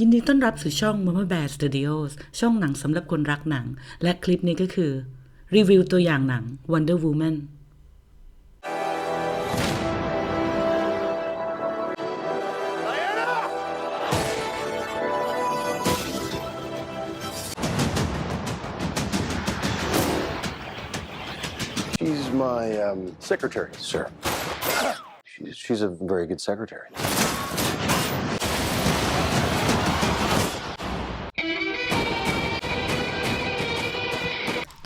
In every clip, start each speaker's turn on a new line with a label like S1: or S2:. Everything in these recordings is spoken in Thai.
S1: ยินดีต้อนรับสู่ช่อง Mama Bear Studios ช่องหนังสำหรับคนรักหนัง และคลิปนี้ก็คือ รีวิวตัวอย่างหนัง Wonder Woman
S2: She's my um, secretary, sir. She's, she's a very good secretary.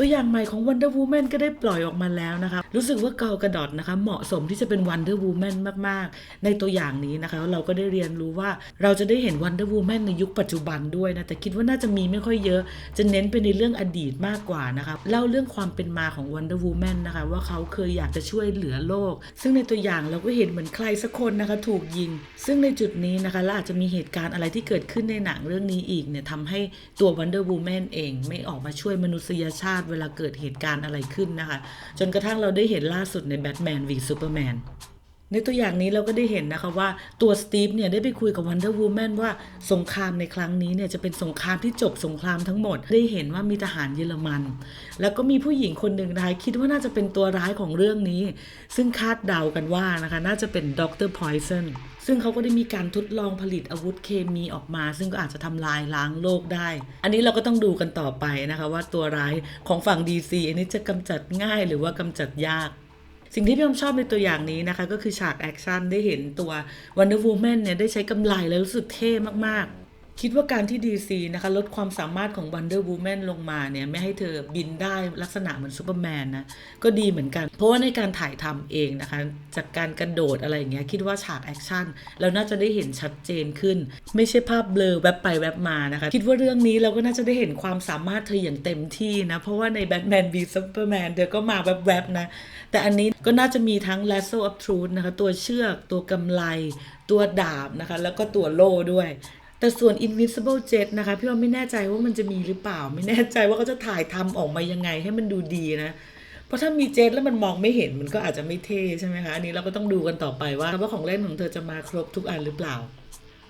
S1: ตัวอย่างใหม่ของ Wonder Woman ก็ได้ปล่อยออกมาแล้วนะคะ รู้สึกว่าเกากระดอดนะคะ เหมาะสมที่จะเป็น Wonder Woman มาก ๆ ในตัวอย่างนี้นะคะ เราก็ได้เรียนรู้ว่าเราจะได้เห็น Wonder Woman ในยุคปัจจุบันด้วยนะ แต่คิดว่าน่าจะมีไม่ค่อยเยอะ จะเน้นไปในเรื่องอดีตมากกว่านะคะเล่าเรื่องความเป็นมาของ Wonder Woman นะคะ ว่าเขาเคยอยากจะช่วยเหลือโลก ซึ่งในตัวอย่างเราก็เห็นเหมือนใครสักคนนะคะถูกยิง ซึ่งในจุดนี้นะคะและอาจจะมีเหตุการณ์อะไรที่เกิดขึ้นในหนังเรื่องนี้อีกเนี่ยทำให้ตัว Wonder Woman เองไม่ออกมาช่วยมนุษยชาติเวลาเกิดเหตุการณ์อะไรขึ้นนะคะ จนกระทั่งเราได้เห็นล่าสุดในแบทแมนวีซูเปอร์แมน ในตัวอย่างนี้เราก็ได้เห็นนะคะว่าตัวสตีฟเนี่ยได้ไปคุยกับ Wonder Woman ว่าสงครามในครั้งนี้เนี่ยจะเป็นสงครามที่จบสงครามทั้งหมด ได้เห็นว่ามีทหารเยอรมัน แล้วก็มีผู้หญิงคนหนึ่งนะคะคิดว่าน่าจะเป็นตัวร้ายของเรื่องนี้ ซึ่งคาดเดากันว่านะคะน่าจะเป็นด็อกเตอร์พอยซันซึ่งเขาก็ได้มีการทดลองผลิตอาวุธเคมีออกมา ซึ่งก็อาจจะทำลายล้างโลกได้ อันนี้เราก็ต้องดูกันต่อไปนะคะว่าตัวร้ายของฝั่ง DC อันนี้จะกำจัดง่ายหรือว่ากำจัดยาก สิ่งที่พี่อมชอบในตัวอย่างนี้นะคะ ก็คือฉากแอคชั่นได้เห็นตัววันเดอร์วูแมนเนี่ยได้ใช้กำไลแล้วรู้สึกเท่มากๆ คิดว่าการที่ DC นะคะลดความสามารถของ Wonder Woman ลงมาเนี่ยไม่ให้เธอบินได้ลักษณะเหมือนซูเปอร์แมนนะ ก็ดีเหมือนกัน เพราะว่าในการถ่ายทำเองนะคะ จากการกระโดดอะไรอย่างเงี้ยคิดว่าฉากแอคชั่นเราน่าจะได้เห็นชัดเจนขึ้น ไม่ใช่ภาพเบลอแวบไปแวบมานะคะ คิดว่าเรื่องนี้เราก็น่าจะได้เห็นความสามารถเธออย่างเต็มที่นะ เพราะว่าใน Batman v Superman เธอก็มาแวบๆนะ แต่อันนี้ก็น่าจะมีทั้ง lasso of truth นะคะตัวเชือกตัวกำไลตัวดาบนะคะแล้วก็ตัวโล่ด้วย แต่ส่วน Invincible Jet นะคะพี่ว่าไม่แน่ใจว่ามันจะมีหรือเปล่า ไม่แน่ใจว่าเขาจะถ่ายทำออกมายังไงให้มันดูดีนะ เพราะถ้ามีเจ็ตแล้วมันมองไม่เห็นมันก็อาจจะไม่เท่ใช่ไหมคะ อันนี้เราก็ต้องดูกันต่อไปว่าว่าของเล่นของเธอจะมาครบทุกอันหรือเปล่า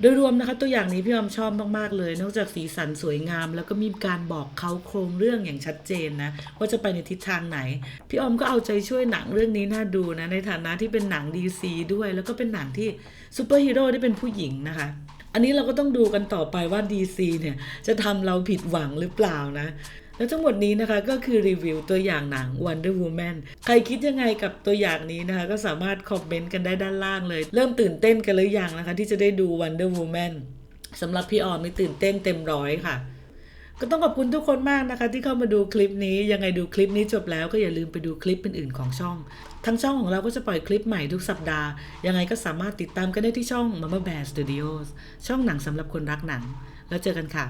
S1: โดยรวมนะคะตัวอย่างนี้พี่ออมชอบมากๆเลย นอกจากสีสันสวยงาม แล้วก็มีการบอกเขาโครงเรื่องอย่างชัดเจนนะว่าจะไปในทิศทางไหน พี่ออมก็เอาใจช่วยหนังเรื่องนี้น่าดูนะในฐานะที่เป็นหนัง DC ด้วย แล้วก็เป็นหนังที่ซูเปอร์ฮีโร่ที่เป็นผู้หญิงนะคะ อันนี้เราก็ต้องดูกันต่อไปว่า DC เนี่ยจะทำเราผิดหวังหรือเปล่านะ แล้วทั้งหมดนี้นะคะก็คือรีวิวตัวอย่างหนัง Wonder Woman ใครคิดยังไงกับตัวอย่างนี้นะคะ ก็สามารถคอมเมนต์กันได้ด้านล่างเลย เริ่มตื่นเต้นกันหรือยังนะคะ ที่จะได้ดู Wonder Woman สำหรับพี่ออมนี่ตื่นเต้นเต็มร้อยค่ะ ก็ต้องขอบคุณทุกคนมากนะคะ ที่เข้ามาดูคลิปนี้ ยังไงดูคลิปนี้จบแล้วก็อย่าลืมไปดูคลิปอื่นๆของช่อง ทั้งช่องของเราก็จะปล่อยคลิปใหม่ทุกสัปดาห์ ยังไงก็สามารถติดตามกันได้ที่ช่อง Mama Bear Studios ช่องหนังสำหรับคนรักหนัง แล้วเจอกันค่ะ